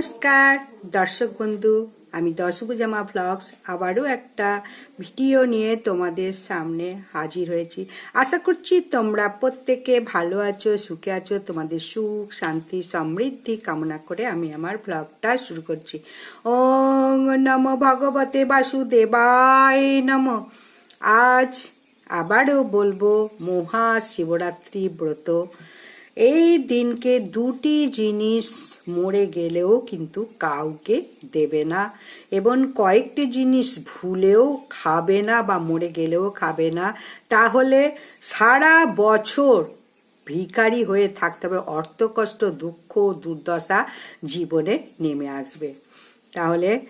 নমস্কার, দর্শক বন্ধু, আমি দশভুজামা ব্লগস আবারও একটা ভিডিও নিয়ে তোমাদের সামনে হাজির হয়েছি। আশা করছি তোমরা প্রত্যেকে ভালো আছো, সুখে আছো, তোমাদের সুখ, শান্তি, সমৃদ্ধি কামনা করে আমি আমার ব্লগটা শুরু করছি। ওং নম ভগবতে বাসুদেবায় নম। আজ আবারও বলব মহা শিবরাত্রি ব্রত। এই দিনকে দুটি জিনিস মরে গেলেও কিন্তু কাউকে দেবে না। এবং কয়েকটি জিনিস ভুলেও খাবে না বা মরে গেলেও খাবে না। তাহলে সারা বছর ভিখারি হয়ে থাকতে হবে। অর্থকষ্ট, দুঃখ, দুর্দশা জীবনে নেমে আসবে। তাহলে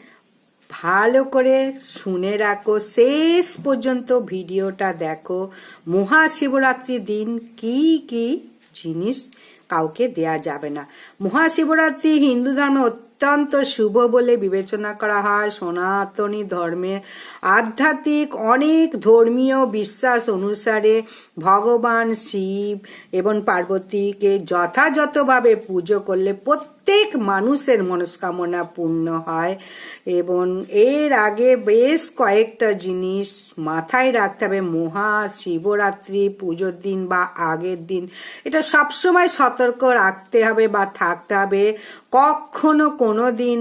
ভালো করে শুনে রাখো। শেষ পর্যন্ত ভিডিওটা দেখো। মহাশিবরাত্রির দিন কি কি জিনিস কাউকে দেয়া যাবে না। মহাশিবরাত্রি হিন্দু ধর্মে অত্যন্ত শুভ বলে বিবেচনা করা হয়। সনাতনী ধর্মে আধ্যাত্মিক অনেক ধর্মীয় বিশ্বাস অনুসারে ভগবান শিব এবং পার্বতীকে যথাযথভাবে পুজো করলে প্রত্যেক মানুষের মনস্কামনা পূর্ণ হয় এবং এর আগে বেশ কয়েকটা জিনিস মাথায় রাখতে হবে। মহা শিবরাত্রি, পুজোর দিন বা আগের দিন। এটা সবসময় সতর্ক রাখতে হবে বা থাকতে হবে। কখনো কোনো দিন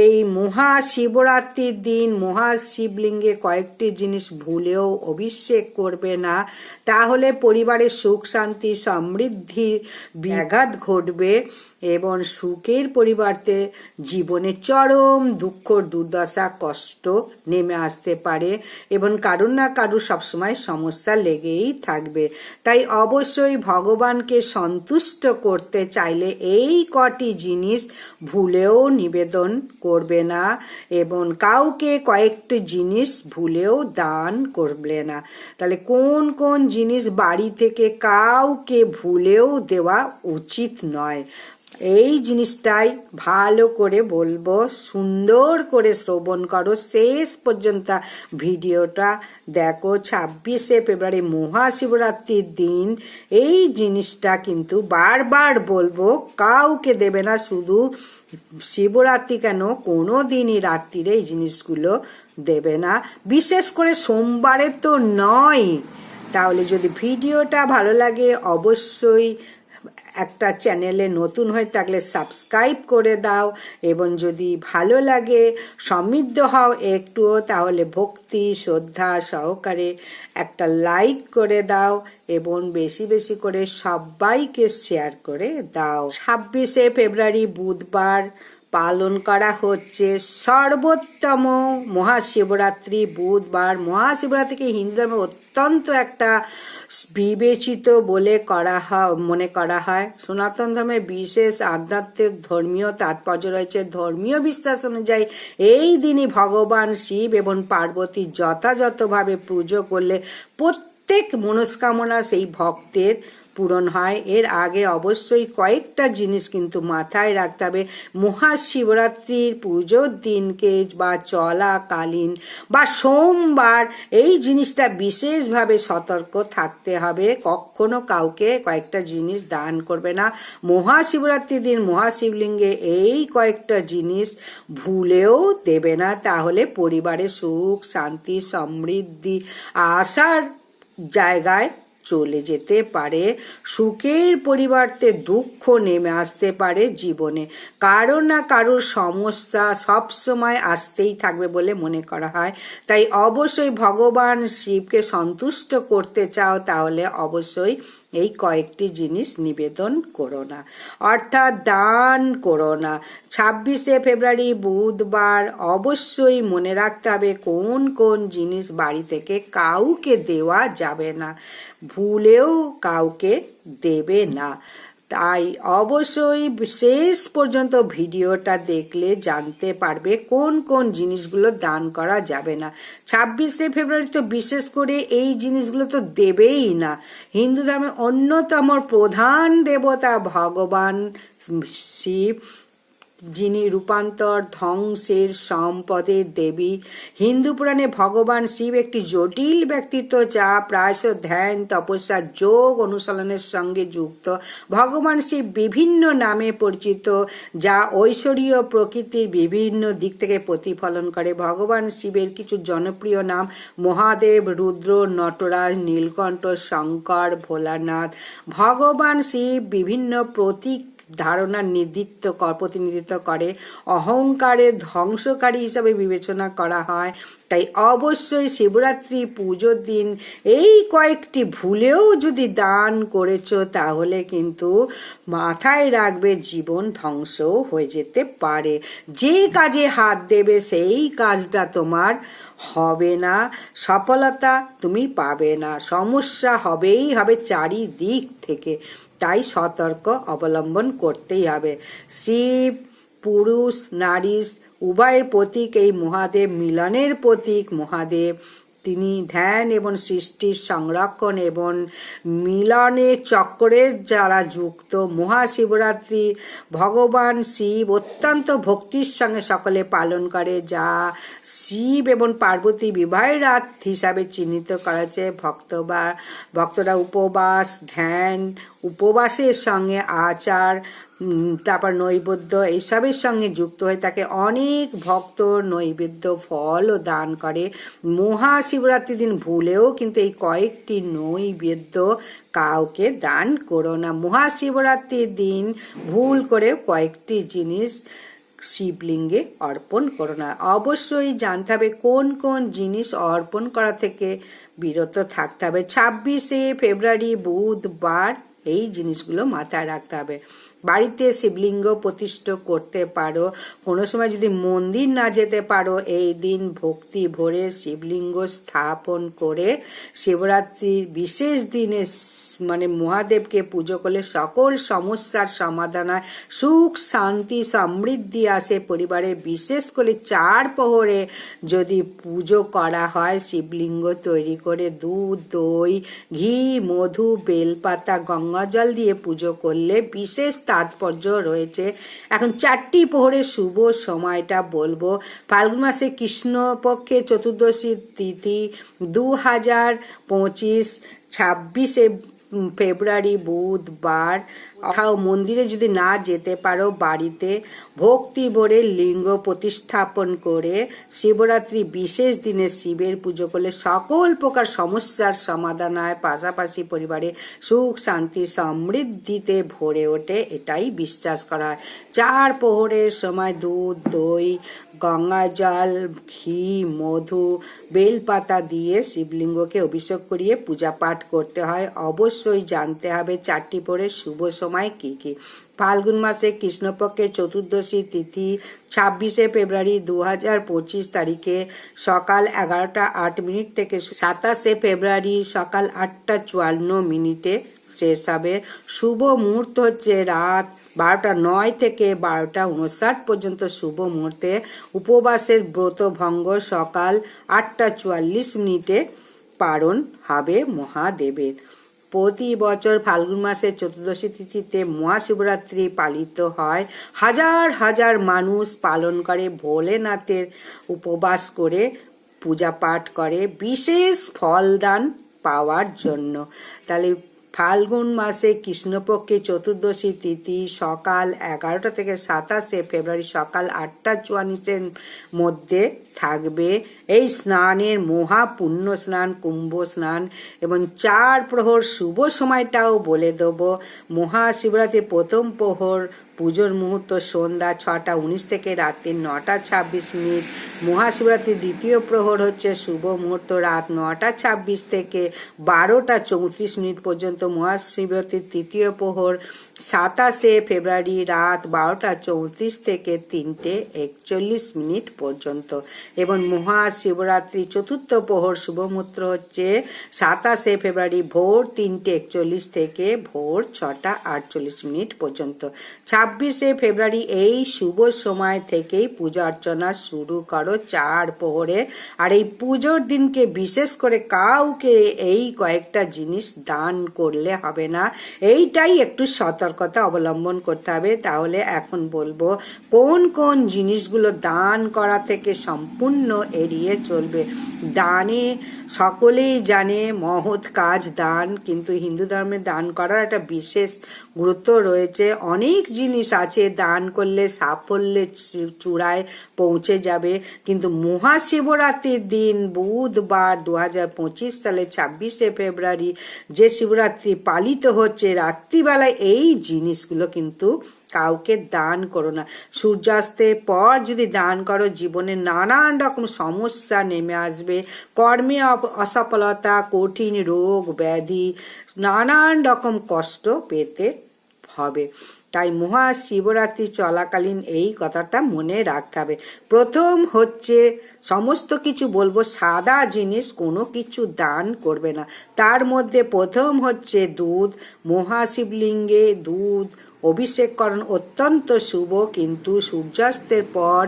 এই মহা শিবরাত্রির দিন মহা শিবলিঙ্গে কয়েকটি জিনিস ভুলেও অভিষেক করবে না। তাহলে পরিবারের সুখ, শান্তি, সমৃদ্ধি ব্যাঘাত ঘটবে এবং সুখের পরিবর্তে জীবনে চরম দুঃখ, দুর্দশা, কষ্ট নেমে আসতে পারে এবং কারুর না কারুর সবসময় সমস্যা লেগেই থাকবে। তাই অবশ্যই ভগবানকে সন্তুষ্ট করতে চাইলে এই কটি জিনিস ভুলেও নিবেদন করবে না এবং কাউকে কয়েকটি জিনিস ভুলেও দান করবে না। তাহলে কোন কোন জিনিস বাড়ি থেকে কাউকে ভুলেও দেওয়া উচিত নয়? এই জিনিসটাই ভালো করে বলব, সুন্দর করে শ্রবণ করো। শেষ পর্যন্ত ভিডিওটা দেখো। ছাব্বিশে ফেব্রুয়ারি মহাশিবরাত্রির দিন। এই জিনিসটা কিন্তু বারবার বলব, কাউকে দেবে না। শুধু শিবরাত্রি কেন? কোনো দিনই রাত্রিরে এই জিনিসগুলো দেবে না। বিশেষ করে সোমবারে তো নয়। তাহলে যদি ভিডিওটা ভালো লাগে, অবশ্যই একটা চ্যানেলে নতুন হয়ে থাকলে সাবস্ক্রাইব করে দাও এবং যদি ভালো লাগে, সমৃদ্ধ হও একটুও, তাহলে ভক্তি, শ্রদ্ধা সহকারে একটা লাইক করে দাও এবং বেশি বেশি করে সবাইকে শেয়ার করে দাও। ছাব্বিশে ফেব্রুয়ারি বুধবার পালন করা হচ্ছে। সর্বোত্তম মহাশিবরাত্রি বুধবার। মহাশিবরাত্রিকে হিন্দু ধর্মে অত্যন্ত একটা বিবেচিত বলে করা হয় মনে করা হয়। সনাতন ধর্মে বিশেষ আধ্যাত্মিক ধর্মীয় তাৎপর্য রয়েছে। ধর্মীয় বিশ্বাস অনুযায়ী এই দিনই ভগবান শিব এবং পার্বতী যথাযথভাবে পুজো করলে প্রত্যেক মনস্কামনা সেই ভক্তের পূরণ হয়। এর আগে অবশ্যই কয়েকটা জিনিস কিন্তু মাথায় রাখতে হবে। মহাশিবরাত্রির পুজোর দিনকে বা চলাকালীন বা সোমবার, এই জিনিসটা বিশেষভাবে সতর্ক থাকতে হবে। কখনো কাউকে কয়েকটা জিনিস দান করবে না। মহাশিবরাত্রির দিন মহাশিবলিঙ্গে এই কয়েকটা জিনিস ভুলেও দেবে না। তাহলে পরিবারে সুখ, শান্তি, সমৃদ্ধি আসার জায়গায় চলে যেতে পারে। সুখের পরিবর্তে দুঃখ নেমে আসতে পারে জীবনে। কারও না কারোর সমস্যা সবসময় আসতেই থাকবে বলে মনে করা হয়। তাই অবশ্যই ভগবান শিবকে সন্তুষ্ট করতে চাও তাহলে অবশ্যই এই কয়েকটি জিনিস নিবেদন করো না। অর্থাৎ দান করো না। ছাব্বিশে ফেব্রুয়ারি, বুধবার অবশ্যই মনে রাখতে হবে কোন কোন জিনিস বাড়ি থেকে কাউকে দেওয়া যাবে না। ভুলেও কাউকে দেবে না। তাই অবশ্যই শেষ পর্যন্ত ভিডিওটা দেখলে জানতে পারবে কোন কোন জিনিসগুলো দান করা যাবে না। ছাব্বিশে ফেব্রুয়ারি তো বিশেষ করে এই জিনিসগুলো তো দেবেই না। হিন্দু ধর্মের অন্যতম প্রধান দেবতা ভগবান শিব। যিনি রূপান্তর ধ্বংসের সম্পদের দেবী। হিন্দু পুরাণে ভগবান শিব একটি জটিল ব্যক্তিত্ব যা প্রায়শ ধ্যান, তপস্যা, যোগ অনুশীলনের সঙ্গে যুক্ত। ভগবান শিব বিভিন্ন নামে পরিচিত, যা ঐশ্বরীয় প্রকৃতির বিভিন্ন দিক থেকে প্রতিফলন করে। ভগবান শিবের কিছু জনপ্রিয় নাম মহাদেব, রুদ্র, নটরাজ, নীলকণ্ঠ, শঙ্কর, ভোলানাথ। ভগবান শিব বিভিন্ন প্রতীক ধারণার কর- প্রতিনিধিত্ব করে অহংকারের ধ্বংসকারী হিসাবে বিবেচনা করা হয়। তাই অবশ্যই শিবরাত্রি পুজোর দিন এই কয়েকটি ভুলেও যদি দান করেছ, তাহলে কিন্তু মাথায় রাখবে জীবন ধ্বংসও হয়ে যেতে পারে। যে কাজে হাত দেবে, সেই কাজটা তোমার হবে না। সফলতা তুমি পাবে না। সমস্যা হবেই হবে চারিদিক থেকে। তাই সতর্ক অবলম্বন করতেই হবে। শিব, পুরুষ, নারী, উভয়ের প্রতীক এই মহাদেব, মিলনের প্রতীক মহাদেব। তিনি ধ্যান এবং সৃষ্টির সংরক্ষণ এবং মিলনের চক্রের যারা যুক্ত মহাশিবরাত্রি ভগবান শিব অত্যন্ত ভক্তির সঙ্গে সকলে পালন করে, যা শিব এবং পার্বতী বিবাহের রাত হিসাবে চিহ্নিত করা হয়েছে ভক্ত বা ভক্তরা উপবাস, ধ্যান উপবাসের সঙ্গে আচার তারপর নৈবেদ্য এইসবের সঙ্গে যুক্ত হয়ে তাকে অনেক ভক্ত নৈবেদ্য ফলও দান করে। মহাশিবরাত্রির দিন ভুলেও কিন্তু এই কয়েকটি নৈবেদ্য কাউকে দান করো না। মহাশিবরাত্রির দিন ভুল করে কয়েকটি জিনিস শিবলিঙ্গে অর্পণ করো না। অবশ্যই জানতে হবে কোন কোন জিনিস অর্পণ করা থেকে বিরত থাকতে হবে। ছাব্বিশে ফেব্রুয়ারি বুধবার এই জিনিসগুলো মাথায় রাখতে হবে। বাড়িতে শিবলিঙ্গ প্রতিষ্ঠা করতে পারো। কোনো সময় যদি মন্দির না যেতে পারো, এই দিন ভক্তি ভরে শিবলিঙ্গ স্থাপন করে শিবরাত্রির বিশেষ দিনে মানে মহাদেবকে পুজো করলে সকল সমস্যার সমাধান হয় সুখ, শান্তি, সমৃদ্ধি আসে। পরিবারে বিশেষ করে চার প্রহরে যদি পুজো করা হয়, শিবলিঙ্গ তৈরি করে দুধ, দই, ঘি, মধু, বেলপাতা গঙ্গা জল দিয়ে পুজো করলে বিশেষ তাৎপর্য রয়েছে। এখন চারটি প্রহরের শুভ সময়টা বলব। ফাল্গুন মাসে কৃষ্ণপক্ষে চতুর্দশী তিথি দু হাজার পঁচিশ, ছাব্বিশে ফেব্রুয়ারি বুধবার কোথাও মন্দিরে যদি না যেতে পারো বাড়িতে, ভক্তি ভরে লিঙ্গ প্রতিস্থাপন করে শিবরাত্রি বিশেষ দিনে শিবের পুজো করলে সকল প্রকার সমস্যার সমাধান হয়। পাশাপাশি পরিবারে সুখ, শান্তি, সমৃদ্ধিতে ভরে ওঠে, এটাই বিশ্বাস করা হয়। চার প্রহরের সময় দুধ, দই গঙ্গা জল, ঘি, মধু, বেলপাতা দিয়ে শিবলিঙ্গকে অভিষেক করিয়ে পূজা পাঠ করতে হয়। অবশ্যই জানতে হবে চারটি পরে শুভ সময় কি কি। ফাল্গুন মাসে কৃষ্ণপক্ষের চতুর্দশী তিথি ছাব্বিশে ফেব্রুয়ারি দু হাজার পঁচিশ তারিখে সকাল এগারোটা আট মিনিট থেকে সাতাশে ফেব্রুয়ারি সকাল আটটা চুয়ান্ন মিনিটে শেষ হবে। শুভ মুহূর্ত হচ্ছে রাত বারোটা নয় থেকে বারোটা উনষাট পর্যন্ত শুভ মুহূর্তে উপবাসের ব্রত ভঙ্গ সকাল আটটা চুয়াল্লিশ মিনিটে পারণ হবে মহাদেবের। প্রতি বছর ফাল্গুন মাসের চতুর্দশী তিথিতে মহাশিবরাত্রি পালিত হয়। হাজার হাজার মানুষ পালন করে ভোলেনাথের উপবাস করে পূজা পাঠ করে, বিশেষ ফলদান পাওয়ার জন্য। তাহলে ফাল্গুন মাসে কৃষ্ণপক্ষে চতুর্দশী তিথি সকাল এগারোটা থেকে সাতাশে ফেব্রুয়ারি সকাল আটটা চুয়াল্লিশের মধ্যে থাকবে। এই স্নানের মহা পুণ্য স্নান, কুম্ভ স্নান এবং চার প্রহর শুভ সময়টাও বলে দেবো। মহাশিবরাত্রির প্রথম প্রহর পুজোর মুহূর্ত সন্ধ্যা ছটা উনিশ থেকে রাত্রি নটা ছাব্বিশ মিনিট। মহাশিবরাত্রির দ্বিতীয় প্রহর হচ্ছে শুভ মুহূর্ত রাত নটা ছাব্বিশ থেকে বারোটা চৌত্রিশ মিনিট পর্যন্ত। মহাশিবরাত্রির তৃতীয় প্রহর সাতাশে ফেব্রুয়ারি রাত বারোটা চৌত্রিশ থেকে তিনটে একচল্লিশ মিনিট পর্যন্ত এবং মহাশিবরাত্রি চতুর্থ প্রহর শুভ মুহূর্ত হচ্ছে সাতাশে ফেব্রুয়ারি ভোর তিনটে একচল্লিশ থেকে ভোর ছটা আটচল্লিশ মিনিট পর্যন্ত। ছাব্বিশে ফেব্রুয়ারি এই শুভ সময় থেকেই পূজা অর্চনা শুরু করো চার প্রহরে। আর এই পুজোর দিনকে বিশেষ করে কাউকে এই কয়েকটা জিনিস দান করলে হবে না। এইটাই একটু সতর্কতা অবলম্বন করতে হবে। তাহলে এখন বলব, কোন কোন জিনিসগুলো দান করা থেকে সম্পূর্ণ এড়িয়ে চলবে। দানে সকলেই জানে মহৎ কাজ দান, কিন্তু হিন্দু ধর্মে দান করার একটা বিশেষ গুরুত্ব রয়েছে। অনেক জিনিস আছে, দান করলে সাফল্যের চূ- চূড়ায় পৌঁছে যাবে, কিন্তু মহাশিবরাত্রির দিন বুধবার দু হাজার পঁচিশ সালে ছাব্বিশে ফেব্রুয়ারি যে শিবরাত্রি পালিত হচ্ছে, রাত্রিবেলায় এই জিনিসগুলো কিন্তু কাউকে দান করো না। সূর্যাস্তের পর যদি দান করো, জীবনে নানান রকম সমস্যা নেমে আসবে। কর্মে অসফলতা, কঠিন রোগ, ব্যাধি, নানান রকম কষ্ট পেতে হবে। তাই মহাশিবরাত্রি চলাকালীন এই কথাটা মনে রাখতে হবে। প্রথম হচ্ছে, সমস্ত কিছু বলব, সাদা জিনিস কোনো কিছু দান করবে না। তার মধ্যে প্রথম হচ্ছে দুধ। মহাশিবলিঙ্গে দুধ অভিষেক করণ অত্যন্ত শুভ, কিন্তু সূর্যাস্তের পর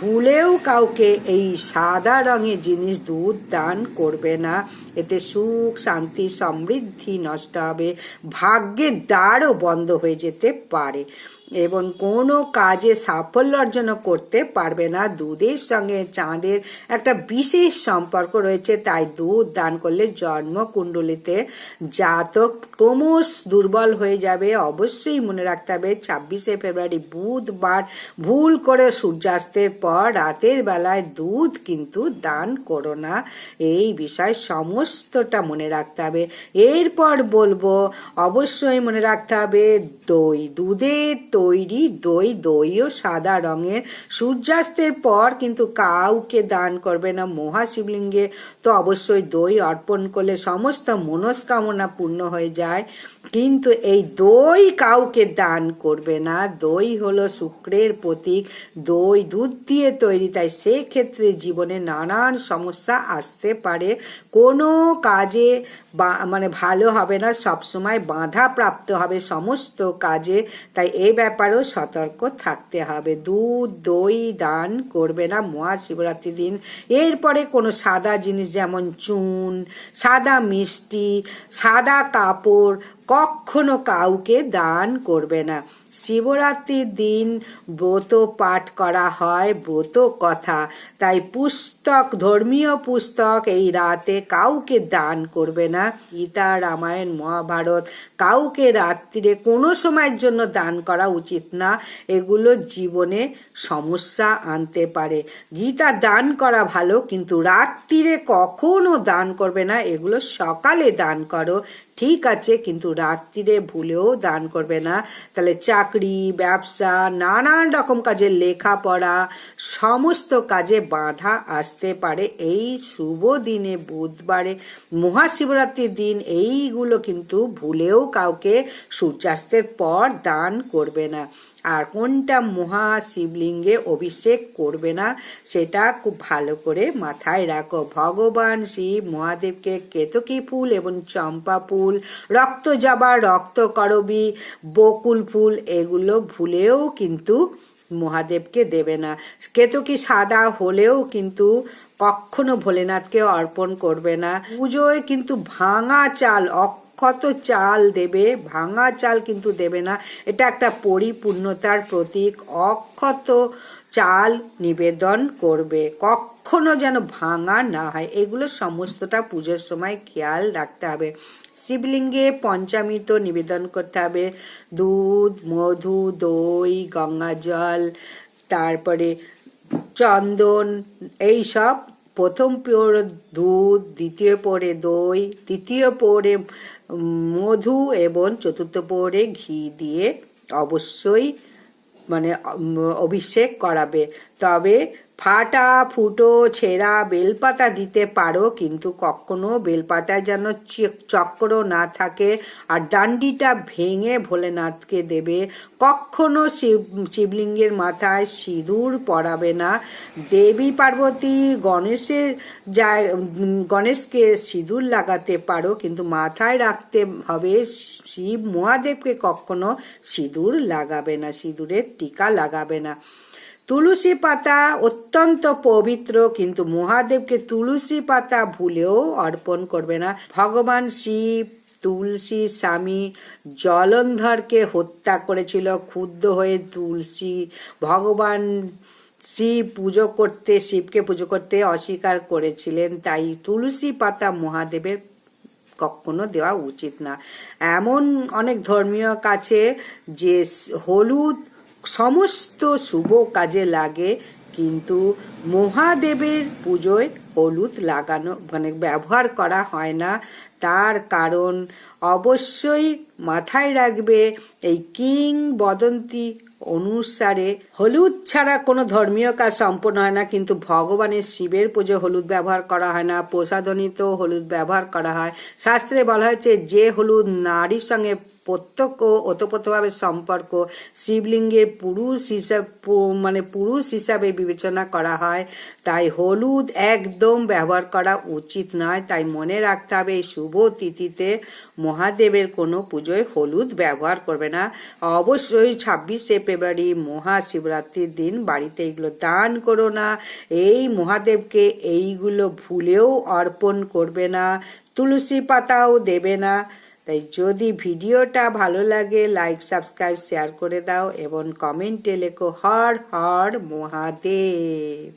ভুলেও কাউকে এই সাদা রঙের জিনিস দুধ দান করবে না। এতে সুখ, শান্তি, সমৃদ্ধি নষ্ট হবে। ভাগ্যের দ্বারও বন্ধ হয়ে যেতে পারে। এবং কোনো কাজে সাফল্য অর্জন করতে পারবে না। দুধের সঙ্গে চাঁদের একটা বিশেষ সম্পর্ক রয়েছে, তাই দুধ দান করলে জন্ম জন্মকুণ্ডলিতে জাতক ক্রমশ দুর্বল হয়ে যাবে। অবশ্যই মনে রাখতে হবে, ছাব্বিশে ফেব্রুয়ারি বুধবার ভুল করে সূর্যাস্তের পর রাতের বেলায় দুধ কিন্তু দান করো না। এই বিষয় সমস্তটা মনে রাখতে হবে। এরপর বলব, অবশ্যই মনে রাখতে হবে, দই, দুধের তৈরি দই, দইও সাদা রঙের। সূর্যাস্তের পর কিন্তু কাউকে দান করবে না মহাশিবলিঙ্গে। তো অবশ্যই দই অর্পণ করলে সমস্ত মনস্কামনা পূর্ণ হয়ে যায়। কিন্তু এই দই কাউকে দান করবে না। দই হলো শুক্রের প্রতীক। দই দুধ দিয়ে তৈরি, তাই সেক্ষেত্রে জীবনে নানান সমস্যা আসতে পারে। কোনো কাজে বা- মানে ভালো হবে না। সবসময় বাধা প্রাপ্ত হবে সমস্ত কাজে। তাই এই ব্যাপারেও সতর্ক থাকতে হবে। দুধ, দই, দান করবে না মহাশিবরাত্রি দিন। এরপরে কোনো সাদা জিনিস যেমন চুন, সাদা মিষ্টি, সাদা কাপড় কখনো কাউকে দান করবে না। শিবরাত্রির দিন ব্রত পাঠ করা হয় ব্রত কথা। তাই পুস্তক, ধর্মীয় পুস্তক এই রাতে কাউকে দান করবে না। গীতা, রামায়ণ, মহাভারত কাউকে রাত্রিরে কোনো সময়ের জন্য দান করা উচিত না। এগুলো জীবনে সমস্যা আনতে পারে। গীতা, দান করা ভালো, কিন্তু রাত্রিরে কখনো দান করবে না। এগুলো সকালে দান করো। ঠিক আছে, কিন্তু রাত্রিরে ভুলেও দান করবে না। তাহলে চাকরি, ব্যবসা, নানান রকম কাজে লেখাপড়া, সমস্ত কাজে বাধা আসতে পারে। এই শুভ দিনে, বুধবারে, মহাশিবরাত্রির দিন, এইগুলো কিন্তু ভুলেও কাউকে সূর্যাস্তের পর দান করবে না। আর কোনটা মহাশিবলিঙ্গে অভিষেক করবে না, সেটা খুব ভালো করে মাথায় রাখো। ভগবান শিব মহাদেবকে কেতকী ফুল এবং চম্পা ফুল, রক্ত জবা, রক্ত করবী, বকুল ফুল, এগুলো ভুলেও কিন্তু মহাদেবকে দেবে না। কেতকী সাদা হলেও কিন্তু কখনো ভোলেনাথকে অর্পণ করবে না। পুজোয় কিন্তু ভাঙা চাল অক্ষত চাল দেবে, ভাঙা চাল কিন্তু দেবে না। এটা একটা পরিপূর্ণতার প্রতীক। অক্ষত চাল নিবেদন করবে। কখনো যেন ভাঙা না হয়। এগুলো সমস্তটা পুজোর সময় খেয়াল রাখতে হবে। শিবলিঙ্গে পঞ্চামৃত নিবেদন করতে হবে। দুধ, মধু, দই, গঙ্গা জল, তারপরে চন্দন, এই সব। প্রথম পরে দুধ, দ্বিতীয় পরে দই, তৃতীয় পরে মধু এবং চতুর্থ পরে ঘি দিয়ে অবশ্যই মানে অভিষেক করাবে। তবে ফাটা, ফুটো, ছেঁড়া বেলপাতা দিতে পারো, কিন্তু কখনো বেলপাতায় যেন চক্র না থাকে আর ডান্ডিটা ভেঙে ভোলেনাথকে দেবে। কখনো শিব শিবলিঙ্গের মাথায় সিঁদুর পরাবে না। দেবী পার্বতী গণেশের যায় গণেশকে সিঁদুর লাগাতে পারো, কিন্তু মাথায় রাখতে হবে শিব মহাদেবকে কখনো সিঁদুর লাগাবে না, সিঁদুরের টিকা লাগাবে না। তুলসী পাতা অত্যন্ত পবিত্র, কিন্তু মহাদেবকে তুলসী পাতা ভুলেও অর্পণ করবে না। ভগবান শিব তুলসী স্বামী জলন্ধরকে হত্যা করেছিল, ক্ষুব্ধ হয়ে তুলসী, ভগবান শিব পুজো করতে, শিবকে পুজো করতে অস্বীকার করেছিলেন। তাই তুলসী পাতা মহাদেবের কখনো দেওয়া উচিত না। এমন অনেক ধর্মীয় কাছে যে হলুদ সমস্ত শুভ কাজে লাগে, কিন্তু মহাদেবের পুজোয় হলুদ লাগানো মানে ব্যবহার করা হয় না। তার কারণ অবশ্যই মাথায় রাখবে, এই কিং বদন্তি অনুসারে হলুদ ছাড়া কোনো ধর্মীয় কাজ সম্পন্ন হয় না, কিন্তু ভগবানের শিবের পুজো হলুদ ব্যবহার করা হয় না প্রসাদনীত হলুদ ব্যবহার করা হয়। শাস্ত্রে বলা হয়েছে, যে হলুদ নারীর সঙ্গে প্রত্যক্ষ, ওতপ্রোতভাবে সম্পর্ক, শিবলিঙ্গের পুরুষ হিসাব মানে পুরুষ হিসাবে বিবেচনা করা হয়। তাই হলুদ একদম ব্যবহার করা উচিত নয়। তাই মনে রাখতে হবে, এই শুভ তিথিতে মহাদেবের কোনো পুজোয় হলুদ ব্যবহার করবে না। অবশ্যই ছাব্বিশে ফেব্রুয়ারি মহাশিবরাত্রির দিন বাড়িতে এগুলো দান করো না। এই মহাদেবকে এইগুলো ভুলেও অর্পণ করবে না। তুলসী পাতাও দেবে না। তাই যদি ভিডিওটা ভালো লাগে লাইক সাবস্ক্রাইব শেয়ার করে দাও এবং কমেন্টে লেখো, হর হর মহাদেব।